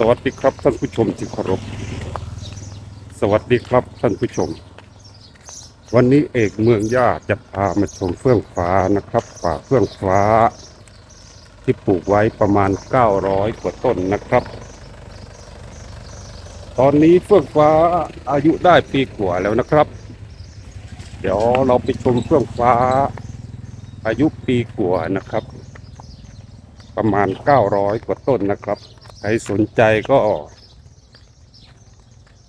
สวัสดีครับท่านผู้ชมที่เคารพ สวัสดีครับท่านผู้ชม วันนี้เอกเมืองย่าจะพามาชมเฟื่องฟ้านะครับ ป่าเฟื่องฟ้า ที่ปลูกไว้ประมาณ 900 กว่าต้นนะครับ ตอนนี้เฟื่องฟ้าอายุได้ปีกว่าแล้วนะครับ เดี๋ยวเราไปชมเฟื่องฟ้า อายุปีกว่านะครับ ประมาณ 900 กว่าต้นนะครับ ใครสนใจก็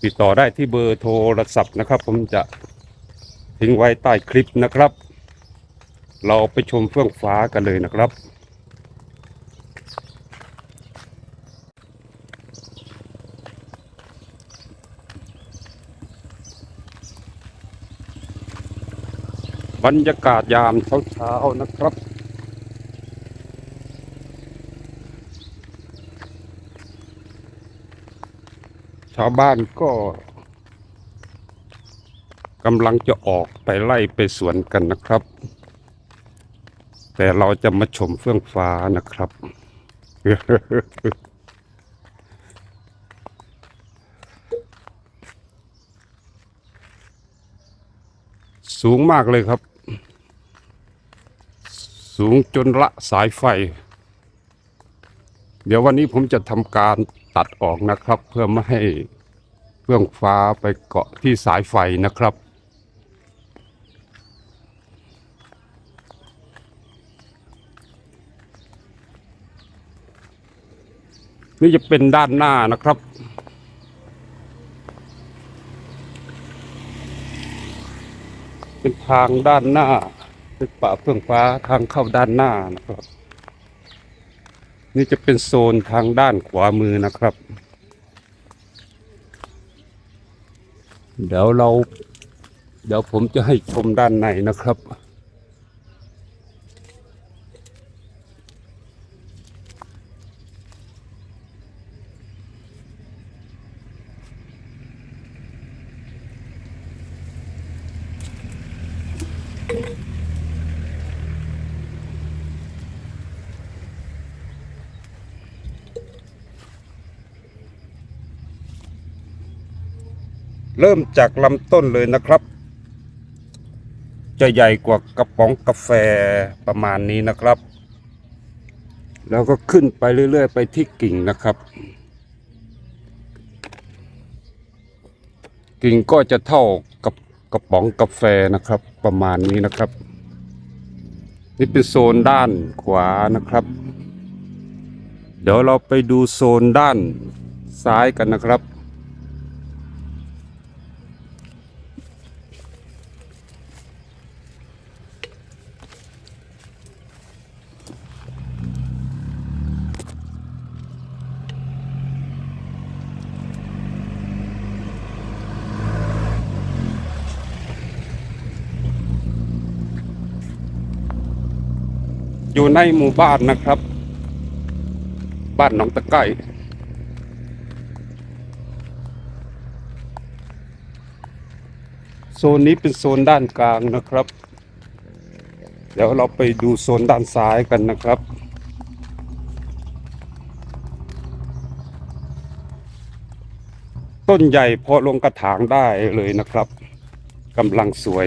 ติดต่อได้ที่เบอร์โทรศัพท์นะครับ ผมจะทิ้งไว้ใต้คลิปนะครับ เราไปชมเฟื่องฟ้ากันเลยนะครับบรรยากาศยามเช้าๆนะครับาวบ้านก็กำลังจะออกไปไล่ไปสวนกันนะครับ แต่เราจะมาชมเฟื่องฟ้านะครับ สูงมากเลยครับ สูงจนละสายไฟ เดี๋ยววันนี้ผมจะทำการ ตัดออกนะครับ เพื่อไม่ให้เฟื่องฟ้าไปเกาะที่สายไฟนะครับ นี่จะเป็นด้านหน้านะครับเป็นทางด้านหน้าเป็นป่าเฟื่องฟ้าทางเข้าด้านหน้านะครับ นี่จะเป็นโซนทางด้านขวามือนะครับ เดี๋ยวเรา เดี๋ยวผมจะให้ชมด้านในนะครับ เริ่มจากลำต้นเลยนะครับ จะใหญ่กว่ากระป๋องกาแฟประมาณนี้นะครับ แล้วก็ขึ้นไปเรื่อย ๆ ไปที่กิ่งนะครับ กิ่งก็จะเท่ากับกระป๋องกาแฟนะครับประมาณนี้นะครับ นี่เป็นโซนด้านขวานะครับ เดี๋ยวเราไปดูโซนด้านซ้ายกันนะครับ อยู่ในหมู่บ้านนะครับ บ้านหนองตะไก้โซนนี้เป็นโซนด้านกลางนะครับ เดี๋ยวเราไปดูโซนด้านซ้ายกันนะครับ ต้นใหญ่พอลงกระถางได้เลยนะครับกำลังสวย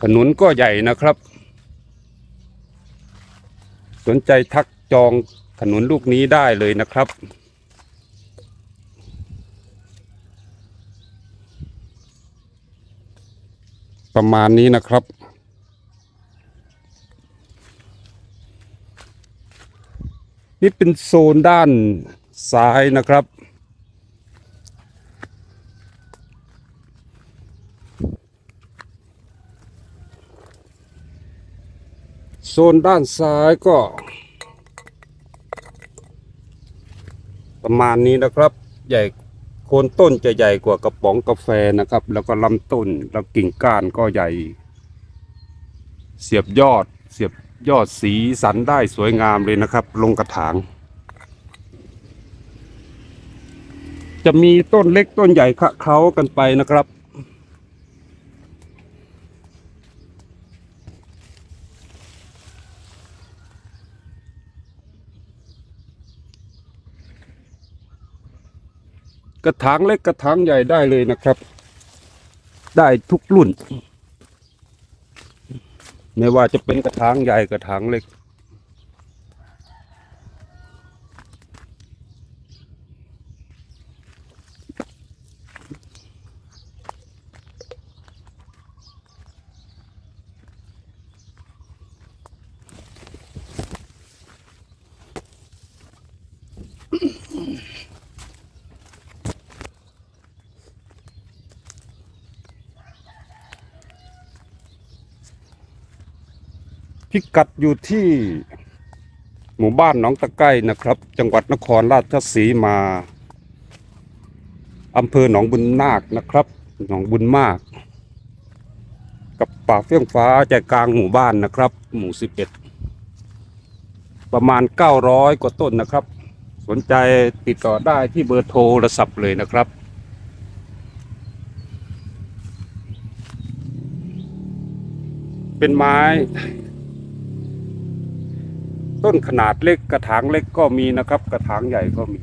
ขนุนก็ใหญ่นะครับ สนใจทักจองขนุนลูกนี้ได้เลยนะครับ ประมาณนี้นะครับ นี่เป็นโซนด้านซ้ายนะครับ โซนด้านซ้ายก็ ประมาณนี้นะครับ ใหญ่โคนต้นจะใหญ่กว่ากระป๋องกาแฟนะครับ แล้วก็ลำต้นแล้วกิ่งก้านก็ใหญ่ เสียบยอดเสียบยอดสีสันได้สวยงามเลยนะครับ ลงกระถาง จะมีต้นเล็กต้นใหญ่คะเคล้ากันไปนะครับ กระถางเล็กกระถางใหญ่ได้เลยนะครับ ได้ทุกรุ่น ไม่ว่าจะเป็นกระถางใหญ่กระถางเล็ก พิกัดอยู่ที่หมู่บ้านหนองตะไก้นะครับ จังหวัดนครราชสีมาอำเภอหนองบุญนาคนะครับ หนองบุญมาก กับป่าเฟื่องฟ้าใจกลางหมู่บ้านนะครับ หมู่สิบเอ็ดประมาณ 900 กว่าต้นนะครับ สนใจติดต่อได้ที่เบอร์โทรศัพท์เลยนะครับเป็นไม้ ต้นขนาดเล็กกระถางเล็กก็มีนะครับ กระถางใหญ่ก็มี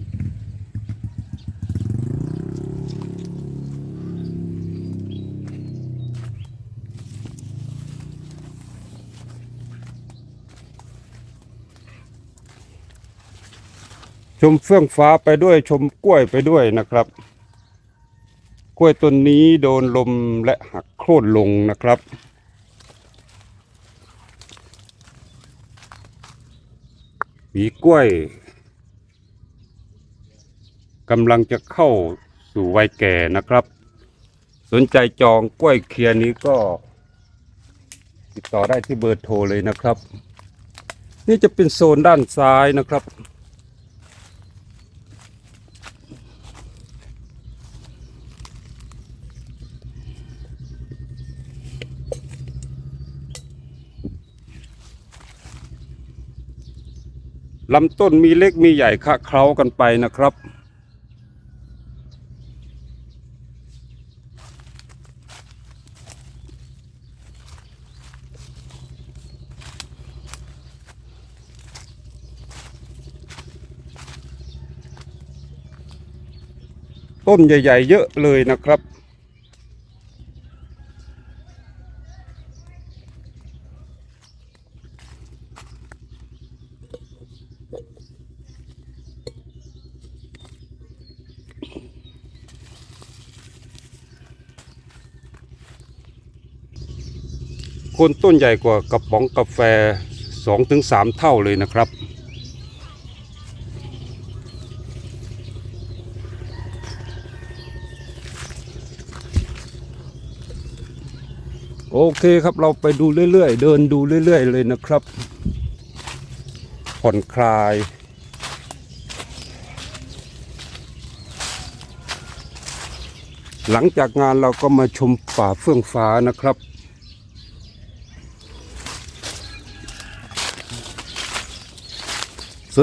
ชมเฟื่องฟ้าไปด้วยชมกล้วยไปด้วยนะครับ กล้วยต้นนี้โดนลมและหักโค่นลงนะครับ หวีกล้วยกำลังจะเข้าสู่วัยแก่นะครับ สนใจจองกล้วยเคียนี้ก็ ติดต่อได้ที่เบอร์โทรเลยนะครับ นี่จะเป็นโซนด้านซ้ายนะครับ ลำต้นมีเล็กมีใหญ่คะเคล้ากันไปนะครับ ต้นใหญ่ ๆ เยอะเลยนะครับ คนต้นใหญ่กว่ากระป๋องกาแฟสองถึงสามเท่าเลยนะครับ โอเคครับเราไปดูเรื่อยๆ เดินดูเรื่อยๆ เลยนะครับ ผ่อนคลายหลังจากงานเราก็มาชมป่าเฟื่องฟ้านะครับ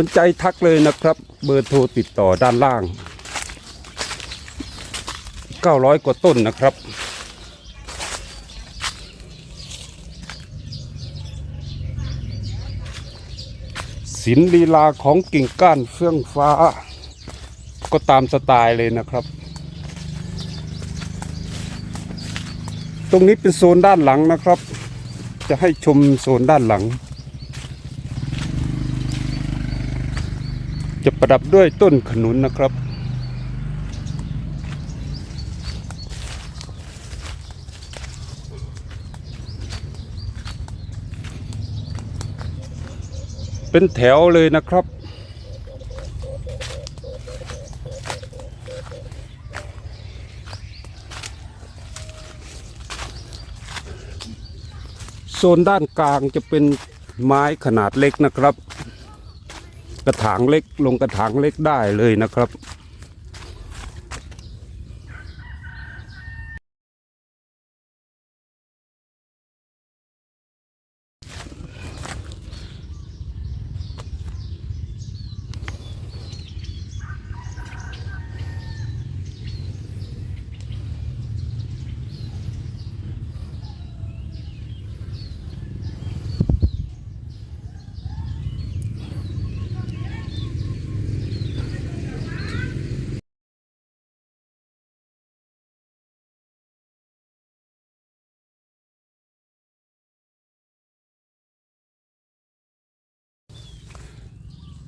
นใจทักเลยนะครับ เบอร์โทรติดต่อด้านล่าง 900 กว่าต้นนะครับ ศิลป์ลีลาของกิ่งก้านเฟื่องฟ้า ก็ตามสไตล์เลยนะครับ ตรงนี้เป็นโซนด้านหลังนะครับ จะให้ชมโซนด้านหลัง จะ ประดับด้วยต้นขนุนนะครับ เป็นแถวเลยนะครับโซนด้านกลางจะเป็นไม้ขนาดเล็กนะครับ ระถางเล็กลงกระถางเล็กได้เลยนะครับ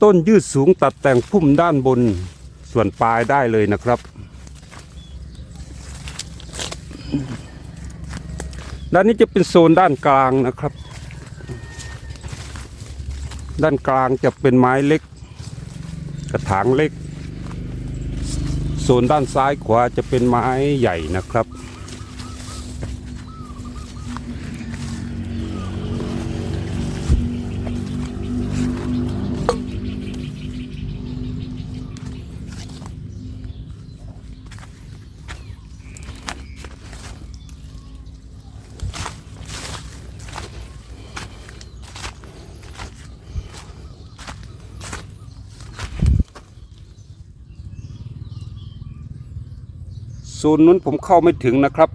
ต้นยืดสูงตัดแต่งพุ่มด้านบนส่วนปลายได้เลยนะครับ ด้านนี้จะเป็นโซนด้านกลางนะครับ ด้านกลางจะเป็นไม้เล็ก กระถางเล็ก โซนด้านซ้ายขวาจะเป็นไม้ใหญ่นะครับ ซนนู้นผมเข้าไม่ถึงนะครับ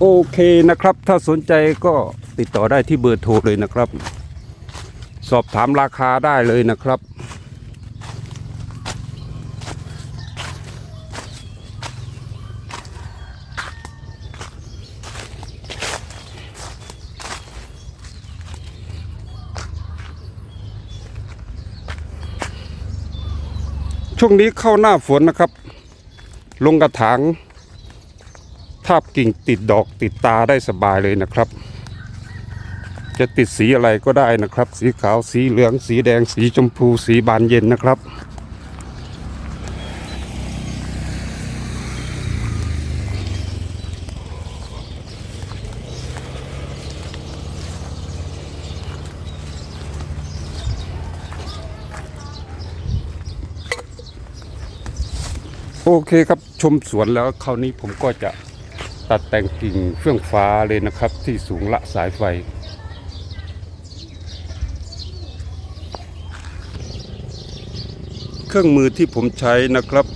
โอเคนะครับ ถ้าสนใจก็ติดต่อได้ที่เบอร์โทรเลยนะครับ สอบถามราคาได้เลยนะครับ ช่วงนี้เข้าหน้าฝนนะครับ ลงกระถางทาบกิ่งติดดอกติดตาได้สบายเลยนะครับ จะติดสีอะไรก็ได้นะครับ สีขาวสีเหลือง สีแดงสีชมพูสีบานเย็นนะครับ โอเคครับชมสวนแล้วคราวนี้ผมก็จะตัดแต่งกิ่งเฟื่องฟ้าเลยนะครับ ที่สูงละสายไฟ เครื่องมือที่ผมใช้นะครับ